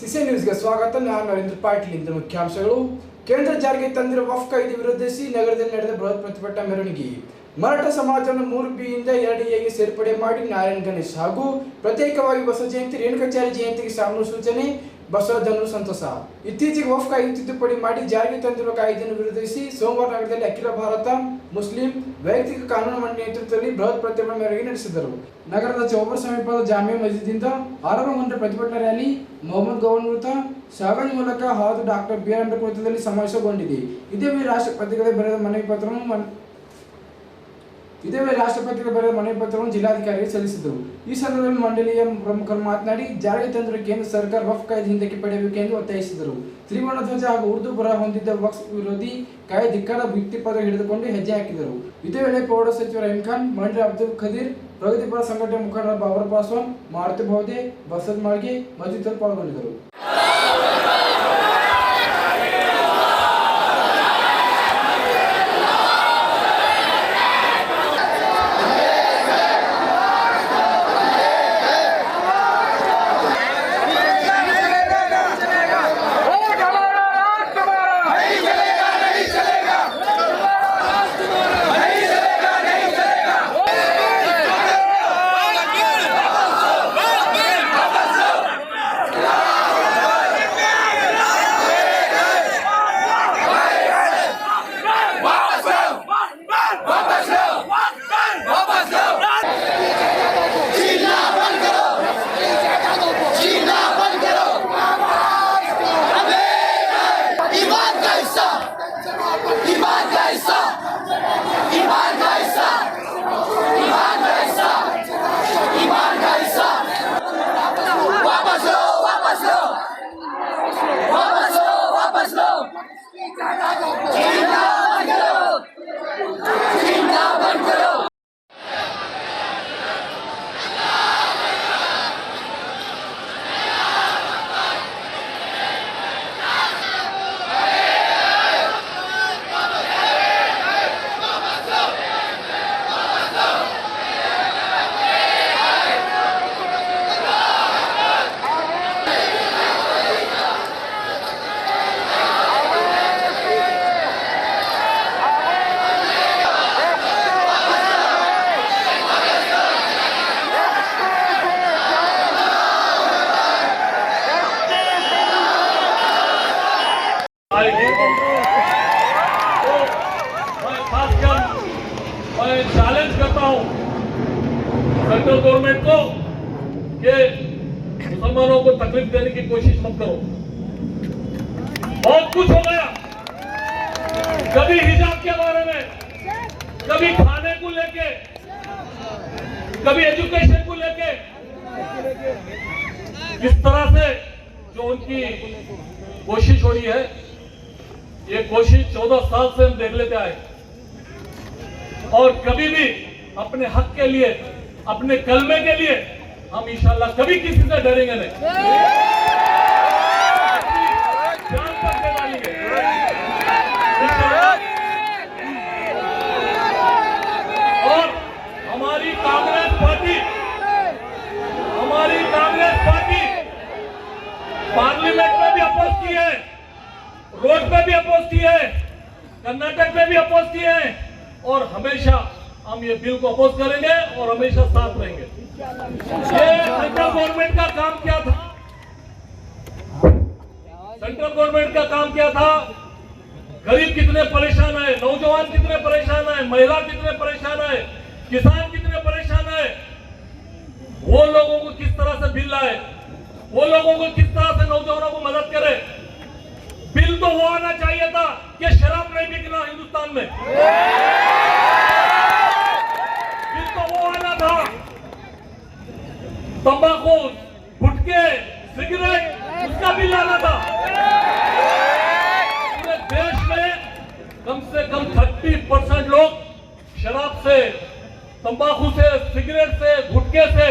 CC ನ್ಯೂಸ್ಗೆ ಸ್ವಾಗತ. ನಾನು ನರೇಂದ್ರ ಪಾಟೀಲ್. ಇಂದು ಮುಖ್ಯಾಂಶಗಳು. ಕೇಂದ್ರ ಜಾರಿಗೆ ತಂದಿರುವ ವಫ್ ಕಾಯ್ದೆ ವಿರೋಧಿಸಿ ನಗರದಲ್ಲಿ ನಡೆದ ಬೃಹತ್ ಪ್ರತಿಭಟನಾ ಮೆರವಣಿಗೆ. ಮರಾಠ ಸಮಾಜವನ್ನು ಮೂರು ಬಿಯಿಂದ ಎರಡು ಎಗೆ ಸೇರ್ಪಡೆ ಮಾಡಿ ನಾರಾಯಣ್ ಗಣೇಶ್ ಹಾಗೂ ಪ್ರತ್ಯೇಕವಾಗಿ ಬಸವ ಜಯಂತಿ ರೇಣುಕಾಚಾರ್ಯ ಜಯಂತಿಗೆ ಸಾಮೂಹಿಕ ಸೂಚನೆ. ಬಸವಧನು ಸಂತಸ ಇತ್ತೀಚೆಗೆ ವಫ್ ಕಾಯ್ದೆ ತಿದ್ದುಪಡಿ ಮಾಡಿ ಜಾರಿಗೆ ತಂದಿರುವ ಕಾಯ್ದೆಯನ್ನು ವಿರೋಧಿಸಿ ಸೋಮವಾರ ನಗರದಲ್ಲಿ ಅಖಿಲ ಭಾರತ ಮುಸ್ಲಿಂ ವೈಯಕ್ತಿಕ ಕಾನೂನು ಮಂಡಳಿ ನೇತೃತ್ವದಲ್ಲಿ ಬೃಹತ್ ಪ್ರತಿಭಟನೆ ಮೆರವಣಿಗೆ ನಡೆಸಿದರು. ನಗರದ ಚೌಬರ್ ಸಮೀಪದ ಜಾಮಿಯಾ ಮಸ್ಜಿದ್ದಿಂದ ಆರಂಭಗೊಂಡ ಪ್ರತಿಭಟನಾ ರ್ಯಾಲಿ ಮೊಹಮ್ಮದ್ ಗೌನ್ ವೃತ್ತ ಸಾಗಣಿ ಮೂಲಕ ಹಾಗೂ ಡಾಕ್ಟರ್ ಬಿ ಆರ್ ಅಂಬೇಡ್ಕರ್ ವೃತ್ತದಲ್ಲಿ ಸಮಾವೇಶಗೊಂಡಿದೆ. ಇದೇ ವೇಳೆ ರಾಷ್ಟ್ರಪತಿಗಳೇ ಬರೆದ ಮನವಿ ಪತ್ರವನ್ನು ಇದೇ ವೇಳೆ ರಾಷ್ಟ್ರಪತಿಗಳು ಬರೆದ ಮನವಿ ಪತ್ರವನ್ನು ಜಿಲ್ಲಾಧಿಕಾರಿಗೆ ಸಲ್ಲಿಸಿದರು ಈ ಸಂದರ್ಭದಲ್ಲಿ ಮಂಡಳಿಯ ಪ್ರಮುಖರು ಮಾತನಾಡಿ, ಜಾರಿಗೆ ತಂದಿರುವ ಕೇಂದ್ರ ಸರ್ಕಾರ ವಫ್ ಕಾಯ್ದೆ ಹಿಂದಕ್ಕೆ ಪಡೆಯಬೇಕೆಂದು ಒತ್ತಾಯಿಸಿದರು. ತ್ರಿವರ್ಣ ಧ್ವಜ ಹಾಗೂ ಉರ್ದು ಬರಹ ಹೊಂದಿದ್ದ ವಕ್ಸ್ ವಿರೋಧಿ ಕಾಯ್ದೆ ಧಿಕ್ಕಾರ ಭಿತ್ತಿ ಪದ ಹಿಡಿದುಕೊಂಡು ಹೆಜ್ಜೆ ಹಾಕಿದರು. ಇದೇ ವೇಳೆ ಪ್ರೌಢ ಸಚಿವ ರಹೀಂ ಖಾನ್ ಮಂಡ್ರಿ ಅಬ್ದುಲ್ ಖದೀರ್ ಪ್ರಗತಿಪರ ಸಂಘಟನೆ ಮುಖಂಡರ ಬಾಬರ್ ಪಾಸ್ವಾನ್, ಮಾರುತಿ ಬಹುದೇ ಬಸದ್ ಮಾಳ್ಗೆ ಮತ್ತಿತರರು ಪಾಲ್ಗೊಂಡಿದ್ದರು. सेंट्रल गवर्नमेंट को कि मुसलमानों को तकलीफ़ देने की कोशिश मत करो। बहुत कुछ हो गया कभी हिजाब के बारे में, कभी खाने को लेके, कभी एजुकेशन को लेके, इस तरह से जो उनकी कोशिश हो रही है, ये कोशिश चौदह साल से हम देख लेते आए। और कभी भी अपने हक के लिए अपने कलमे के लिए हम इंशाल्लाह कभी किसी से डरेंगे नहीं। जान डालेंगे। और हमारी कांग्रेस पार्टी हमारी कांग्रेस पार्टी पार्लियामेंट में भी अपोज की है रोड पे भी अपोज की है कर्नाटक में भी अपोज किए हैं और हमेशा हम ये बिल को अपोज करेंगे और हमेशा साथ रहेंगे। ये सेंट्रल गवर्नमेंट का काम क्या था? सेंट्रल गवर्नमेंट का काम क्या था? गरीब कितने परेशान है, नौजवान कितने परेशान है, महिला कितने परेशान है, किसान कितने परेशान है? वो लोगों को किस तरह से बिल लाए? वो लोगों को किस तरह से नौजवानों को मदद करे? बिल तो वो आना चाहिए था कि शराब नहीं बिकना हिंदुस्तान में बिल तो वो आना था तंबाकू गुटके सिगरेट, उसका बिल आना था। पूरे देश में कम से कम थर्टी परसेंट लोग शराब से, तंबाकू से, सिगरेट से गुटके से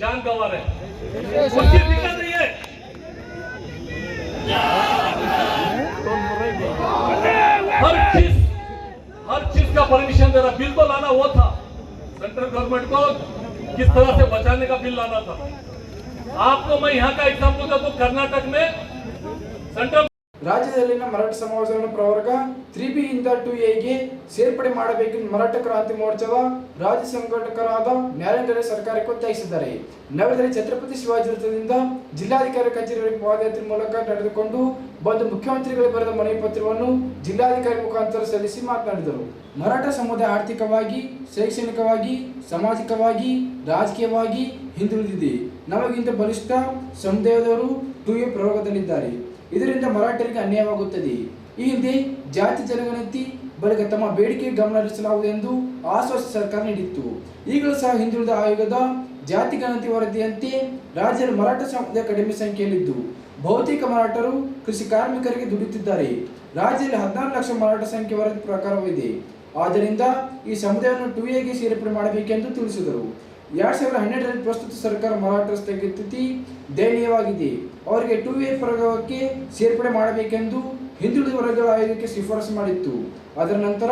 जान गंवा रहे। उसकी दिक्कत नहीं है। हर चीज़ हर चीज़ का परमिशन दे रहा बिल तो लाना वो था। सेंट्रल गवर्नमेंट को किस तरह से बचाने का बिल लाना था? आपको मैं यहाँ का एग्ज़ाम्पल देता तो कर्नाटक में सेंट्रल ರಾಜ್ಯದಲ್ಲಿನ ಮರಾಠ ಸಮಾಜವನ್ನು ಪ್ರವರ್ಗ ತ್ರೀ ಬಿ ಇಂದ ಟು ಎಗೆ ಸೇರ್ಪಡೆ ಮಾಡಬೇಕೆಂದು ಮರಾಠ ಕ್ರಾಂತಿ ಮೋರ್ಚಾದ ರಾಜ್ಯ ಸಂಘಟಕರಾದ ನ್ಯಾಯಾಂಗ ಸರ್ಕಾರಕ್ಕೆ ಒತ್ತಾಯಿಸಿದ್ದಾರೆ. ನಗರದಲ್ಲಿ ಛತ್ರಪತಿ ಶಿವಾಜಿ ವೃತ್ತದಿಂದ ಜಿಲ್ಲಾಧಿಕಾರಿ ಕಚೇರಿವರೆಗೆ ಪಾದಯಾತ್ರೆ ಮೂಲಕ ನಡೆದುಕೊಂಡು ಬಂದು ಮುಖ್ಯಮಂತ್ರಿಗಳು ಬರೆದ ಮನವಿ ಪತ್ರವನ್ನು ಜಿಲ್ಲಾಧಿಕಾರಿ ಮುಖಾಂತರ ಸಲ್ಲಿಸಿ ಮಾತನಾಡಿದರು. ಮರಾಠ ಸಮುದಾಯ ಆರ್ಥಿಕವಾಗಿ, ಶೈಕ್ಷಣಿಕವಾಗಿ, ಸಾಮಾಜಿಕವಾಗಿ, ರಾಜಕೀಯವಾಗಿ ಹಿಂದುಳಿದಿದೆ. ನಮಗಿಂತ ಬಲಿಷ್ಠ ಸಮುದಾಯದವರು ಟು ಎ ಪ್ರಯೋಗದಲ್ಲಿದ್ದಾರೆ ಇದರಿಂದ ಮರಾಠರಿಗೆ ಅನ್ಯಾಯವಾಗುತ್ತದೆ. ಈ ಹಿಂದೆ ಜಾತಿ ಜನಗಣತಿ ಬಳಿಕ ತಮ್ಮ ಬೇಡಿಕೆ ಗಮನ ಹರಿಸಲಾಗುವುದು ಎಂದು ಆಶ್ವಾಸ ಸರ್ಕಾರ ನೀಡಿತ್ತು. ಈಗಲೂ ಸಹ ಹಿಂದುಳಿದ ಆಯೋಗದ ಜಾತಿ ಗಣತಿ ವರದಿಯಂತೆ ರಾಜ್ಯದ ಮರಾಠ ಸಮುದಾಯ ಕಡಿಮೆ ಸಂಖ್ಯೆಯಲ್ಲಿದ್ದು, ಬಹುತೇಕ ಮರಾಠರು ಕೃಷಿ ಕಾರ್ಮಿಕರಿಗೆ ದುಡಿಯುತ್ತಿದ್ದಾರೆ. ರಾಜ್ಯದಲ್ಲಿ ಹದಿನಾರು ಲಕ್ಷ ಮರಾಠ ಸಂಖ್ಯೆ ವರದಿ ಪ್ರಕಾರವಿದೆ ಆದ್ದರಿಂದ ಈ ಸಮುದಾಯವನ್ನು ಟು ಎಗೆ ಸೇರ್ಪಡೆ ಮಾಡಬೇಕೆಂದು ತಿಳಿಸಿದರು. ಎರಡ್ ಸಾವಿರದ ಹನ್ನೆರಡರಲ್ಲಿ ಪ್ರಸ್ತುತ ಸರ್ಕಾರ ಮರಾಠ ಸ್ಥಗಿತಿ ದಯನೀಯವಾಗಿದೆ. ಅವರಿಗೆ ಟು ಎ ಪ್ರಯೋಗಕ್ಕೆ ಸೇರ್ಪಡೆ ಮಾಡಬೇಕೆಂದು ಹಿಂದುಳಿದ ವರ್ಗಗಳ ಆಯೋಗಕ್ಕೆ ಶಿಫಾರಸು ಮಾಡಿತ್ತು. ಅದರ ನಂತರ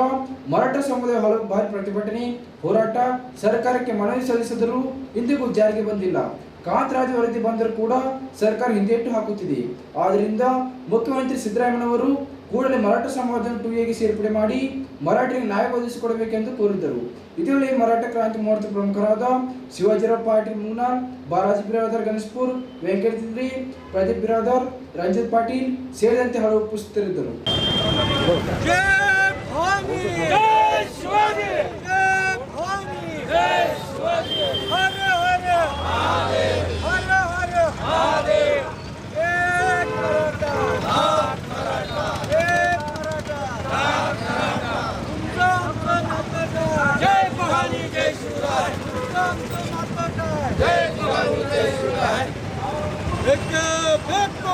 ಮರಾಠ ಸಮುದಾಯ ಹಲವು ಬಾರಿ ಪ್ರತಿಭಟನೆ, ಹೋರಾಟ, ಸರ್ಕಾರಕ್ಕೆ ಮನವಿ ಸಲ್ಲಿಸಿದರೂ ಇಂದಿಗೂ ಜಾರಿಗೆ ಬಂದಿಲ್ಲ. ಕಾಂತರಾಜ್ ವರದಿ ಬಂದರೂ ಕೂಡ ಸರ್ಕಾರ ಹಿಂದೆಟ್ಟು ಹಾಕುತ್ತಿದೆ. ಆದ್ದರಿಂದ ಮುಖ್ಯಮಂತ್ರಿ ಸಿದ್ದರಾಮಯ್ಯನವರು ಕೂಡಲೇ ಮರಾಠ ಸಮಾಜವನ್ನು ಟು ಎಗೆ ಸೇರ್ಪಡೆ ಮಾಡಿ ಮರಾಠರಿಗೆ ನ್ಯಾಯ ಒದಗಿಸಿಕೊಡಬೇಕೆಂದು ಕೋರಿದರು. ಇದೇ ಮರಾಠ ಕ್ರಾಂತಿ ಮೂರ್ತ ಪ್ರಮುಖರಾದ ಶಿವಾಜಿರಾವ್ ಪಾಟೀಲ್ ಮುಗ್ನಾರ್ ಬಾಲಾಜಿ ಬಿರಾದರ್ ಗಣೇಶ್ಪುರ್ ವೆಂಕಟಗಿರಿ ಪ್ರದೀಪ್ ಬಿರಾದರ್ ರಂಜಿತ್ ಪಾಟೀಲ್ ಸೇರಿದಂತೆ ಹಲವು ಪುಸ್ತರಿದ್ದರು Hare Hare Hare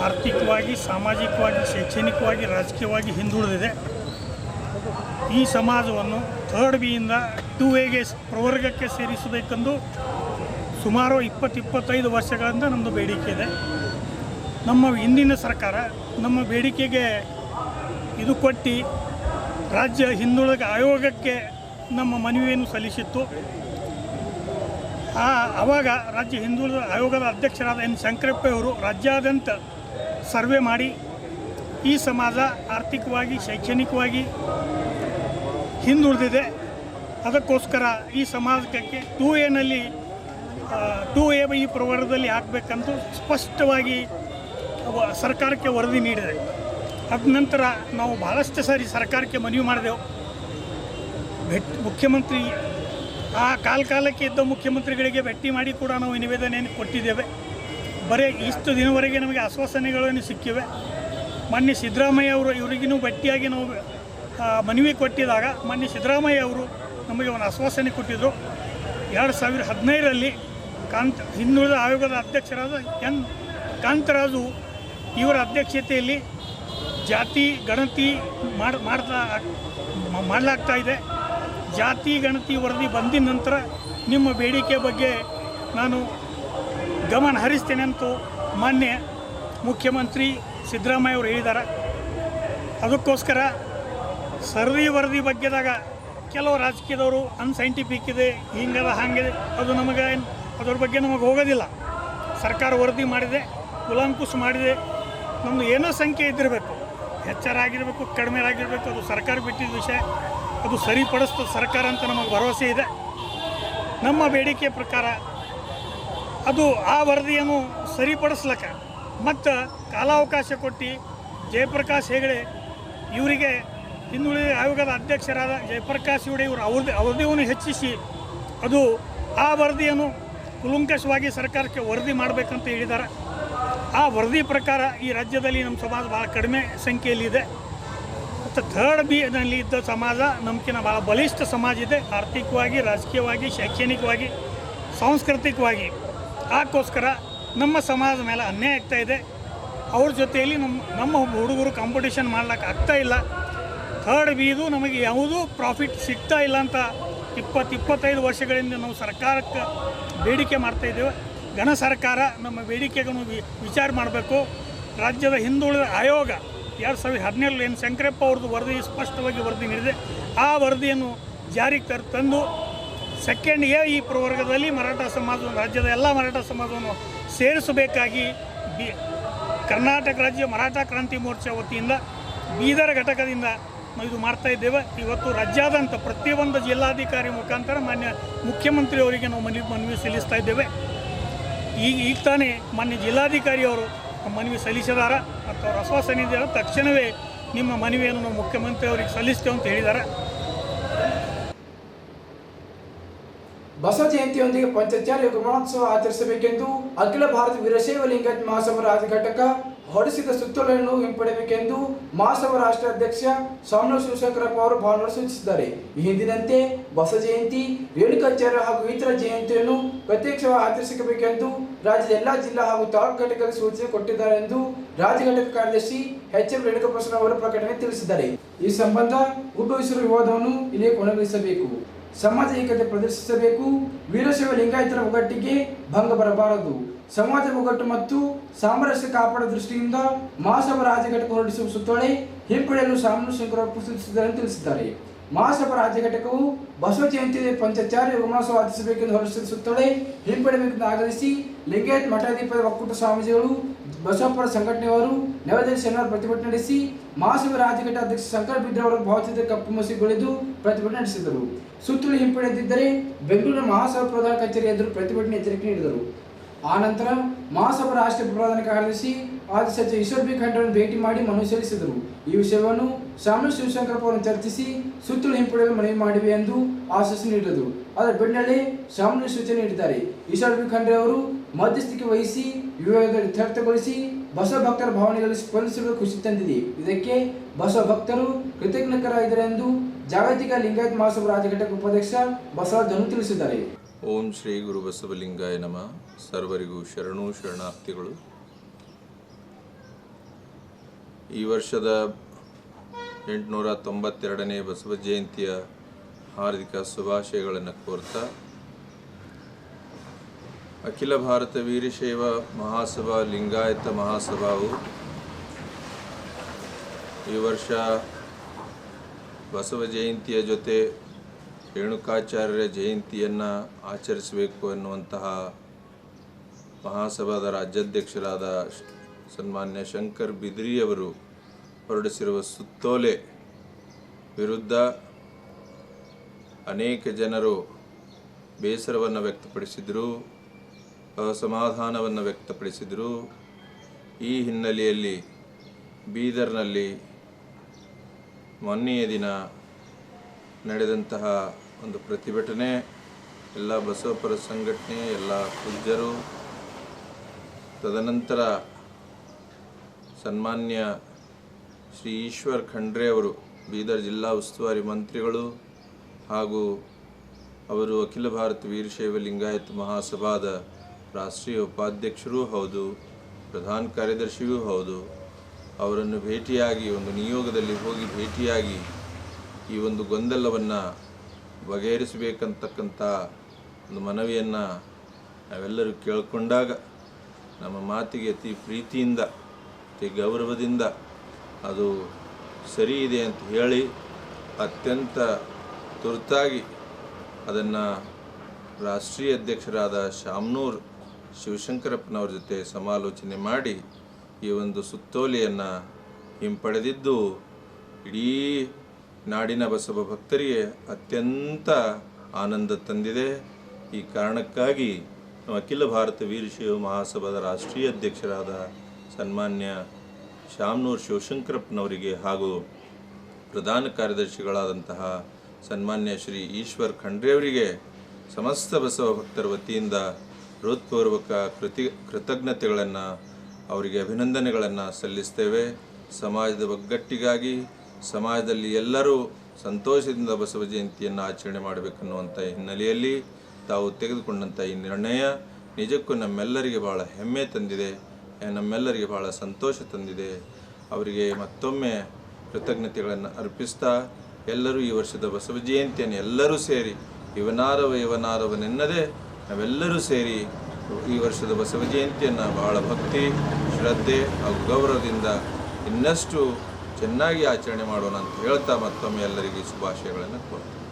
ಆರ್ಥಿಕವಾಗಿ, ಸಾಮಾಜಿಕವಾಗಿ, ಶೈಕ್ಷಣಿಕವಾಗಿ, ರಾಜಕೀಯವಾಗಿ ಹಿಂದುಳಿದಿದೆ. ಈ ಸಮಾಜವನ್ನು ಥರ್ಡ್ ಬಿಯಿಂದ ಟು ಎಗೆ ಪ್ರವರ್ಗಕ್ಕೆ ಸೇರಿಸಬೇಕೆಂದು ಸುಮಾರು ಇಪ್ಪತ್ತು ಇಪ್ಪತ್ತೈದು ವರ್ಷಗಳಿಂದ ನಮ್ಮದು ಬೇಡಿಕೆ ಇದೆ. ನಮ್ಮ ಹಿಂದಿನ ಸರ್ಕಾರ ನಮ್ಮ ಬೇಡಿಕೆಗೆ ಇದು ಕೊಟ್ಟು ರಾಜ್ಯ ಹಿಂದುಳಿದ ಆಯೋಗಕ್ಕೆ ನಮ್ಮ ಮನವಿಯನ್ನು ಸಲ್ಲಿಸಿತ್ತು. ಆ, ಆವಾಗ ರಾಜ್ಯ ಹಿಂದುಳಿದ ಆಯೋಗದ ಅಧ್ಯಕ್ಷರಾದ ಎನ್. ಶಂಕರಪ್ಪ ಅವರು ರಾಜ್ಯಾದ್ಯಂತ ಸರ್ವೆ ಮಾಡಿ ಈ ಸಮಾಜ ಆರ್ಥಿಕವಾಗಿ, ಶೈಕ್ಷಣಿಕವಾಗಿ ಹಿಂದುಳಿದಿದೆ. ಅದಕ್ಕೋಸ್ಕರ ಈ ಸಮಾಜಕ್ಕೆ ಟೂ ಎನಲ್ಲಿ ಟೂ ಎ ಈ ಪ್ರವರ್ಗದಲ್ಲಿ ಹಾಕಬೇಕಂತ ಸ್ಪಷ್ಟವಾಗಿ ಸರ್ಕಾರಕ್ಕೆ ವರದಿ ನೀಡಿದೆ. ಅದ ನಂತರ ನಾವು ಭಾಳಷ್ಟು ಸಾರಿ ಸರ್ಕಾರಕ್ಕೆ ಮನವಿ ಮಾಡಿದೆವು. ಭೇಟ್, ಮುಖ್ಯಮಂತ್ರಿ, ಆ ಕಾಲ ಕಾಲಕ್ಕೆ ಇದ್ದ ಮುಖ್ಯಮಂತ್ರಿಗಳಿಗೆ ಭೇಟಿ ಮಾಡಿ ಕೂಡ ನಾವು ನಿವೇದನೆಯನ್ನು ಕೊಟ್ಟಿದ್ದೇವೆ. ಬರೀ ಇಷ್ಟು ದಿನವರೆಗೆ ನಮಗೆ ಆಶ್ವಾಸನೆಗಳನ್ನು ಸಿಕ್ಕಿವೆ? ಮೊನ್ನೆ ಸಿದ್ದರಾಮಯ್ಯ ಅವರು ಇವರಿಗೂ ಭಟ್ಟಿಯಾಗಿ ನಾವು ಮನವಿ ಕೊಟ್ಟಿದಾಗ ಮೊನ್ನೆ ಸಿದ್ದರಾಮಯ್ಯ ಅವರು ನಮಗೆ ಒಂದು ಆಶ್ವಾಸನೆ ಕೊಟ್ಟಿದ್ದರು ಎರಡು ಸಾವಿರದ ಹದಿನೈದರಲ್ಲಿ ಕಾಂತ್, ಹಿಂದುಳಿದ ಆಯೋಗದ ಅಧ್ಯಕ್ಷರಾದ ಎನ್ ಕಾಂತರಾಜು ಇವರ ಅಧ್ಯಕ್ಷತೆಯಲ್ಲಿ ಜಾತಿ ಗಣತಿ ಮಾಡ್, ಮಾಡ್ತಾ, ಮಾಡಲಾಗ್ತಾ ಇದೆ. ಜಾತಿ ಗಣತಿ ವರದಿ ಬಂದಿದ ನಂತರ ನಿಮ್ಮ ಬೇಡಿಕೆ ಬಗ್ಗೆ ನಾನು ಗಮನ ಹರಿಸ್ತೇನೆ ಅಂತೂ ಮಾನ್ಯ ಮುಖ್ಯಮಂತ್ರಿ ಸಿದ್ದರಾಮಯ್ಯ ಅವರು ಹೇಳಿದ್ದಾರೆ. ಅದಕ್ಕೋಸ್ಕರ ಸರದಿ ವರದಿ ಬಗ್ಗೆದಾಗ ಕೆಲವು ರಾಜಕೀಯದವರು ಅನ್ಸೈಂಟಿಫಿಕ್ ಇದೆ, ಹಿಂಗದ ಹಾಗಿದೆ, ಅದು ನಮಗೆ ಅದ್ರ ಬಗ್ಗೆ ನಮಗೆ ಹೋಗೋದಿಲ್ಲ. ಸರ್ಕಾರ ವರದಿ ಮಾಡಿದೆ ಕುಲಾಂಕುಶ ಮಾಡಿದೆ. ನಮ್ಮದು ಏನೋ ಸಂಖ್ಯೆ ಇದ್ದಿರಬೇಕು. ಹೆಚ್ಚರಾಗಿರಬೇಕು ಕಡಿಮೆ ಆಗಿರಬೇಕು, ಅದು ಸರ್ಕಾರ ಬಿಟ್ಟಿದ್ದ ವಿಷಯ. ಅದು ಸರಿಪಡಿಸ್ತದೆ ಸರ್ಕಾರ ಅಂತ ನಮಗೆ ಭರವಸೆ ಇದೆ. ನಮ್ಮ ಬೇಡಿಕೆ ಪ್ರಕಾರ ಅದು ಆ ವರದಿಯನ್ನು ಸರಿಪಡಿಸ್ಲಕ್ಕ. ಮತ್ತು ಕಾಲಾವಕಾಶ ಕೊಟ್ಟು ಜಯಪ್ರಕಾಶ್ ಹೆಗಡೆ ಇವರಿಗೆ ಹಿಂದುಳಿದ ಆಯೋಗದ ಅಧ್ಯಕ್ಷರಾದ ಜಯಪ್ರಕಾಶ್ ಹೆಗಡೆ ಇವರು ಅವ್ರದ್ದು ಅವಧಿಯನ್ನು ಹೆಚ್ಚಿಸಿ ಅದು ಆ ವರದಿಯನ್ನು ಕುಲಂಕಷವಾಗಿ ಸರ್ಕಾರಕ್ಕೆ ವರದಿ ಮಾಡಬೇಕಂತ ಹೇಳಿದ್ದಾರೆ ಆ ವರದಿ ಪ್ರಕಾರ ಈ ರಾಜ್ಯದಲ್ಲಿ ನಮ್ಮ ಸಮಾಜ ಭಾಳ ಕಡಿಮೆ ಸಂಖ್ಯೆಯಲ್ಲಿದೆ ಮತ್ತು ಥರ್ಡ್ ಬಿನಲ್ಲಿ ಇದ್ದ ಸಮಾಜ ನಮ್ಕಿನ ಭಾಳ ಬಲಿಷ್ಠ ಸಮಾಜ ಇದೆ. ಆರ್ಥಿಕವಾಗಿ, ರಾಜಕೀಯವಾಗಿ, ಶೈಕ್ಷಣಿಕವಾಗಿ, ಸಾಂಸ್ಕೃತಿಕವಾಗಿ. ಅದಕ್ಕೋಸ್ಕರ ನಮ್ಮ ಸಮಾಜದ ಮೇಲೆ ಅನ್ಯಾಯ ಆಗ್ತಾ ಇದೆ. ಅವ್ರ ಜೊತೆಯಲ್ಲಿ ನಮ್ಮ ನಮ್ಮ ಹುಡುಗರು ಕಾಂಪಿಟೇಷನ್ ಮಾಡ್ಲಿಕ್ಕೆ ಆಗ್ತಾ ಇಲ್ಲ. ಥರ್ಡ್ ಬೀದು ನಮಗೆ ಯಾವುದೂ ಪ್ರಾಫಿಟ್ ಸಿಗ್ತಾ ಇಲ್ಲ ಅಂತ ಇಪ್ಪತ್ತು ಇಪ್ಪತ್ತೈದು ವರ್ಷಗಳಿಂದ ನಾವು ಸರ್ಕಾರಕ್ಕೆ ಬೇಡಿಕೆ ಮಾಡ್ತಾ ಇದ್ದೇವೆ. ಘನ ಸರ್ಕಾರ ನಮ್ಮ ಬೇಡಿಕೆಗಳನ್ನು ವಿಚಾರ ಮಾಡಬೇಕು. ರಾಜ್ಯದ ಹಿಂದುಳಿದ ಆಯೋಗ ಎರಡು ಸಾವಿರದ ಹದಿನೇಳು ಏನು ಶಂಕರಪ್ಪ ಅವ್ರದ್ದು ವರದಿ ಸ್ಪಷ್ಟವಾಗಿ ವರದಿ ನೀಡಿದೆ. ಆ ವರದಿಯನ್ನು ಜಾರಿಗೆ ತರ, ತಂದು ಸೆಕೆಂಡ್ ಎ ಈ ಪ್ರವರ್ಗದಲ್ಲಿ ಮರಾಠ ಸಮಾಜವನ್ನು, ರಾಜ್ಯದ ಎಲ್ಲ ಮರಾಠ ಸಮಾಜವನ್ನು ಸೇರಿಸಬೇಕಾಗಿ ಬಿ, ಕರ್ನಾಟಕ ರಾಜ್ಯ ಮರಾಠ ಕ್ರಾಂತಿ ಮೋರ್ಚಾ ವತಿಯಿಂದ ಬೀದರ್ ಘಟಕದಿಂದ ನಾವು ಇದು ಮಾಡ್ತಾ ಇದ್ದೇವೆ. ಇವತ್ತು ರಾಜ್ಯಾದ್ಯಂತ ಪ್ರತಿಯೊಂದು ಜಿಲ್ಲಾಧಿಕಾರಿ ಮುಖಾಂತರ ಮಾನ್ಯ ಮುಖ್ಯಮಂತ್ರಿಯವರಿಗೆ ನಾವು ಮನವಿ ಮನವಿ ಸಲ್ಲಿಸ್ತಾ ಇದ್ದೇವೆ. ಈಗ ಈಗ ತಾನೇ ಮಾನ್ಯ ಜಿಲ್ಲಾಧಿಕಾರಿಯವರು ಮನವಿ ಸಲ್ಲಿಸಿದಾರ ಮತ್ತು ಅವ್ರ ಆಶ್ವಾಸನೆ ತಕ್ಷಣವೇ ನಿಮ್ಮ ಮನವಿಯನ್ನು ನಾವು ಮುಖ್ಯಮಂತ್ರಿ ಅವರಿಗೆ ಸಲ್ಲಿಸ್ತೇವೆ ಅಂತ ಹೇಳಿದ್ದಾರೆ ಬಸವ ಜಯಂತಿಯೊಂದಿಗೆ ಪಂಚಚಾರ್ಯ ಗಮನೋತ್ಸವ ಆಚರಿಸಬೇಕೆಂದು ಅಖಿಲ ಭಾರತ ವೀರಶೈವ ಲಿಂಗಾಯತ್ ಮಹಾಸಭಾ ಘಟಕ ಹೊರಡಿಸಿದ ಸುತ್ತೋಲೆಯನ್ನು ಹಿಂಪಡೆಯಬೇಕೆಂದು ಮಹಾಸಭಾ ರಾಷ್ಟ್ರ ಅಧ್ಯಕ್ಷ ಸ್ವಾಮಿ ಶಿವಶಂಕರಪ್ಪ ಅವರು ಭಾನುವಾರ ಸೂಚಿಸಿದ್ದಾರೆ. ಈ ಹಿಂದಿನಂತೆ ಬಸವ ಜಯಂತಿ ರೇಣುಕಾಚಾರ್ಯ ಹಾಗೂ ಇತರ ಜಯಂತಿಯನ್ನು ಪ್ರತ್ಯಕ್ಷವಾಗಿ ಆಚರಿಸಬೇಕೆಂದು ರಾಜ್ಯದ ಎಲ್ಲಾ ಜಿಲ್ಲಾ ಹಾಗೂ ತಾಲೂಕು ಘಟಕದ ಸೂಚನೆ ಕೊಟ್ಟಿದ್ದಾರೆ ಎಂದು ರಾಜ್ಯ ಘಟಕ ಕಾರ್ಯದರ್ಶಿ ಎಚ್ ಎಂ ರೇಣುಕಾಪ್ರಸನ್ನ ಅವರು ಪ್ರಕಟಣೆ ತಿಳಿಸಿದ್ದಾರೆ. ಈ ಸಂಬಂಧ ಉದ್ಭವಿಸಿರುವ ವಿವಾದವನ್ನು ಇಲ್ಲಿ ಕೊನೆಗೊಳಿಸಬೇಕು. ಸಮಾಜ ಏಕತೆ ಪ್ರದರ್ಶಿಸಬೇಕು. ವೀರಶೈವ ಲಿಂಗಾಯತರ ಒಗ್ಗಟ್ಟಿಗೆ ಭಂಗ ಬರಬಾರದು. ಸಮಾಜ ಒಗ್ಗಟ್ಟು ಮತ್ತು ಸಾಮರಸ್ಯ ಕಾಪಾಡುವ ದೃಷ್ಟಿಯಿಂದ ಮಹಾಸಭಾ ರಾಜ್ಯಘಟಕ ಹೊರಡಿಸುವ ಸುತ್ತೋಳೆ ಹಿಂಪಡೆಯಲು ಸಾಮಾನ್ಯ ಶಂಕರಪ್ಪ ಸೂಚಿಸಿದ್ದಾರೆ ತಿಳಿಸಿದ್ದಾರೆ. ಮಹಾಸಭಾ ರಾಜ್ಯ ಘಟಕವು ಬಸವ ಜಯಂತಿ ಪಂಚಚಾರ್ಯ ಉಮಾಸವ ಆಚರಿಸಬೇಕೆಂದು ಹೊರಡಿಸಿದ ಸುತ್ತೋಲೆ ಹಿಂಪಡೆಯಬೇಕೆಂದು ಆಗ್ರಹಿಸಿ ಲಿಂಗಾಯತ್ ಮಠಾಧಿಪತಿ ಒಕ್ಕೂಟ ಸ್ವಾಮೀಜಿಗಳು ಬಸವಪರ ಸಂಘಟನೆಯವರು, ನವದೆಹಲಿ ಶನಿವಾರ ಪ್ರತಿಭಟನೆ ನಡೆಸಿ ಮಹಾಸಭಾ ರಾಜ್ಯ ಅಧ್ಯಕ್ಷ ಶಂಕರ ಬಿದ್ರೆ ಅವರ ಭಾವಚಿತ್ರ ಕಪ್ಪು ಮುಸಿಗೊಳಿದು ಪ್ರತಿಭಟನೆ ನಡೆಸಿದರು. ಸುತ್ತೋಲೆ ಹಿಂಪಡೆದಿದ್ದರೆ ಬೆಂಗಳೂರಿನ ಮಹಾಸಭಾ ಪ್ರಧಾನ ಕಚೇರಿ ಎದುರು ಪ್ರತಿಭಟನೆ ಎಚ್ಚರಿಕೆ ನೀಡಿದರು. ಆನಂತರ ಮಹಾಸಭಾ ರಾಷ್ಟ್ರೀಯ ಪ್ರಧಾನ ಕಾರ್ಯದರ್ಶಿ ಆದಿ ಸಚಿವ ಈಶ್ವರ್ ಬಿ ಖಂಡ್ರನ್ನು ಭೇಟಿ ಮಾಡಿ ಮನವಿ ಸಲ್ಲಿಸಿದರು. ಈ ವಿಷಯವನ್ನು ಸಾಮಾನ್ಯ ಶಿವಶಂಕರಪ್ಪ ಅವರನ್ನು ಚರ್ಚಿಸಿ ಸುತ್ತಲು ಹಿಂಪಡೆಯಲು ಮನವಿ ಮಾಡಿವೆ ಎಂದು ಆಶ್ವಾಸನೆ ನೀಡಿದರು. ಅದರ ಬೆನ್ನಲ್ಲೇ ಸಾಮಾನ್ಯ ಸೂಚನೆ ನೀಡಿದ್ದಾರೆ. ಈಶ್ವರ್ ಬಿ ಖಂಡ್ರೆ ಅವರು ಮಧ್ಯಸ್ಥಿಕೆ ವಹಿಸಿ ವಿವಾದ ಇತ್ಯರ್ಥಗೊಳಿಸಿ ಬಸವ ಭಕ್ತರ ಭಾವನೆಗಳಲ್ಲಿ ಸ್ಪಂದಿಸಿರುವ ಖುಷಿ ತಂದಿದೆ. ಇದಕ್ಕೆ ಬಸವ ಭಕ್ತರು ಕೃತಜ್ಞರಾಗಿದ್ದಾರೆ ಎಂದು ಜಾಗತಿಕ ಲಿಂಗಾಯತ್ ಮಹಾಸಭಾ ರಾಜ್ಯ ಘಟಕ ಉಪಾಧ್ಯಕ್ಷ ತಿಳಿಸಿದ್ದಾರೆ. ಓಂ ಶ್ರೀ ಗುರು ಬಸವಲಿಂಗಾಯ ನಮ. ಸರ್ವರಿಗೂ ಶರಣು ಶರಣಾರ್ಥಿಗಳು. ಈ ವರ್ಷದ ಎಂಟುನೂರ ತೊಂಬತ್ತೆರಡನೇ ಬಸವ ಜಯಂತಿಯ ಹಾರ್ದಿಕ ಶುಭಾಶಯಗಳನ್ನು ಕೋರ್ತಾ, ಅಖಿಲ ಭಾರತ ವೀರಶೈವ ಮಹಾಸಭಾ ಲಿಂಗಾಯತ ಮಹಾಸಭಾವು ಈ ವರ್ಷ ಬಸವ ಜಯಂತಿಯ ಜೊತೆ ರೇಣುಕಾಚಾರ್ಯರ ಜಯಂತಿಯನ್ನು ಆಚರಿಸಬೇಕು ಎನ್ನುವಂತಹ ಮಹಾಸಭಾದ ರಾಜ್ಯಾಧ್ಯಕ್ಷರಾದ ಸನ್ಮಾನ್ಯ ಶಂಕರ್ ಬಿದ್ರಿಯವರು ಹೊರಡಿಸಿರುವ ಸುತ್ತೋಲೆ ವಿರುದ್ಧ ಅನೇಕ ಜನರು ಬೇಸರವನ್ನು ವ್ಯಕ್ತಪಡಿಸಿದರು, ಅಸಮಾಧಾನವನ್ನು ವ್ಯಕ್ತಪಡಿಸಿದರು. ಈ ಹಿನ್ನೆಲೆಯಲ್ಲಿ ಬೀದರ್ನಲ್ಲಿ ಮೊನ್ನೆಯ ದಿನ ನಡೆದಂತಹ ಒಂದು ಪ್ರತಿಭಟನೆ, ಎಲ್ಲ ಬಸವಪರ ಸಂಘಟನೆ, ಎಲ್ಲ ಪೂಜ್ಯರು, ತದನಂತರ ಸನ್ಮಾನ್ಯ ಶ್ರೀ ಈಶ್ವರ್ ಖಂಡ್ರೆ ಅವರು, ಬೀದರ್ ಜಿಲ್ಲಾ ಉಸ್ತುವಾರಿ ಮಂತ್ರಿಗಳು ಹಾಗೂ ಅವರು ಅಖಿಲ ಭಾರತ ವೀರಶೈವ ಲಿಂಗಾಯತ್ ಮಹಾಸಭಾದ ರಾಷ್ಟ್ರೀಯ ಉಪಾಧ್ಯಕ್ಷರೂ ಹೌದು, ಪ್ರಧಾನ ಕಾರ್ಯದರ್ಶಿಯೂ ಹೌದು ಅವರನ್ನು ಭೇಟಿಯಾಗಿ, ಒಂದು ನಿಯೋಗದಲ್ಲಿ ಹೋಗಿ ಭೇಟಿಯಾಗಿ ಈ ಒಂದು ಗೊಂದಲವನ್ನು ಬಗೆಹರಿಸಬೇಕಂತಕ್ಕಂಥ ಒಂದು ಮನವಿಯನ್ನು ನಾವೆಲ್ಲರೂ ಕೇಳಿಕೊಂಡಾಗ ನಮ್ಮ ಮಾತಿಗೆ ಅತಿ ಪ್ರೀತಿಯಿಂದ, ಅತಿ ಗೌರವದಿಂದ ಅದು ಸರಿ ಇದೆ ಅಂತ ಹೇಳಿ ಅತ್ಯಂತ ತುರ್ತಾಗಿ ಅದನ್ನು ರಾಷ್ಟ್ರೀಯ ಅಧ್ಯಕ್ಷರಾದ ಶಾಮ್ನೂರ್ ಶಿವಶಂಕರಪ್ಪನವ್ರ ಜೊತೆ ಸಮಾಲೋಚನೆ ಮಾಡಿ ಈ ಒಂದು ಸುತ್ತೋಲೆಯನ್ನು ಹಿಂಪಡೆದಿದ್ದು ಇಡೀ ನಾಡಿನ ಬಸವ ಭಕ್ತರಿಗೆ ಅತ್ಯಂತ ಆನಂದ ತಂದಿದೆ. ಈ ಕಾರಣಕ್ಕಾಗಿ ಅಖಿಲ ಭಾರತ ವೀರಶೈವ ಮಹಾಸಭಾದ ರಾಷ್ಟ್ರೀಯ ಅಧ್ಯಕ್ಷರಾದ ಸನ್ಮಾನ್ಯ ಶಾಮ್ನೂರ್ ಶಿವಶಂಕರಪ್ಪನವರಿಗೆ ಹಾಗೂ ಪ್ರಧಾನ ಕಾರ್ಯದರ್ಶಿಗಳಾದಂತಹ ಸನ್ಮಾನ್ಯ ಶ್ರೀ ಈಶ್ವರ್ ಖಂಡ್ರೆಯವರಿಗೆ ಸಮಸ್ತ ಬಸವ ಭಕ್ತರ ವತಿಯಿಂದ ಹೃತ್ಪೂರ್ವಕ ಕೃತಿ, ಕೃತಜ್ಞತೆಗಳನ್ನು ಅವರಿಗೆ ಅಭಿನಂದನೆಗಳನ್ನು ಸಲ್ಲಿಸ್ತೇವೆ. ಸಮಾಜದ ಒಗ್ಗಟ್ಟಿಗಾಗಿ, ಸಮಾಜದಲ್ಲಿ ಎಲ್ಲರೂ ಸಂತೋಷದಿಂದ ಬಸವ ಜಯಂತಿಯನ್ನು ಆಚರಣೆ ಮಾಡಬೇಕನ್ನುವಂಥ ಹಿನ್ನೆಲೆಯಲ್ಲಿ ತಾವು ತೆಗೆದುಕೊಂಡಂಥ ಈ ನಿರ್ಣಯ ನಿಜಕ್ಕೂ ನಮ್ಮೆಲ್ಲರಿಗೆ ಭಾಳ ಹೆಮ್ಮೆ ತಂದಿದೆ. ನಮ್ಮೆಲ್ಲರಿಗೆ ಭಾಳ ಸಂತೋಷ ತಂದಿದೆ. ಅವರಿಗೆ ಮತ್ತೊಮ್ಮೆ ಕೃತಜ್ಞತೆಗಳನ್ನು ಅರ್ಪಿಸ್ತಾ, ಎಲ್ಲರೂ ಈ ವರ್ಷದ ಬಸವ ಜಯಂತಿಯನ್ನು ಎಲ್ಲರೂ ಸೇರಿ, ಇವನಾರವ ಇವನಾರವನೆನ್ನದೇ ನಾವೆಲ್ಲರೂ ಸೇರಿ ಈ ವರ್ಷದ ಬಸವ ಜಯಂತಿಯನ್ನು ಬಹಳ ಭಕ್ತಿ ಶ್ರದ್ಧೆ ಹಾಗೂ ಗೌರವದಿಂದ ಇನ್ನಷ್ಟು ಚೆನ್ನಾಗಿ ಆಚರಣೆ ಮಾಡೋಣ ಅಂತ ಹೇಳ್ತಾ ಮತ್ತೊಮ್ಮೆ ಎಲ್ಲರಿಗೆ ಶುಭಾಶಯಗಳನ್ನು ಕೋರ್ತೀನಿ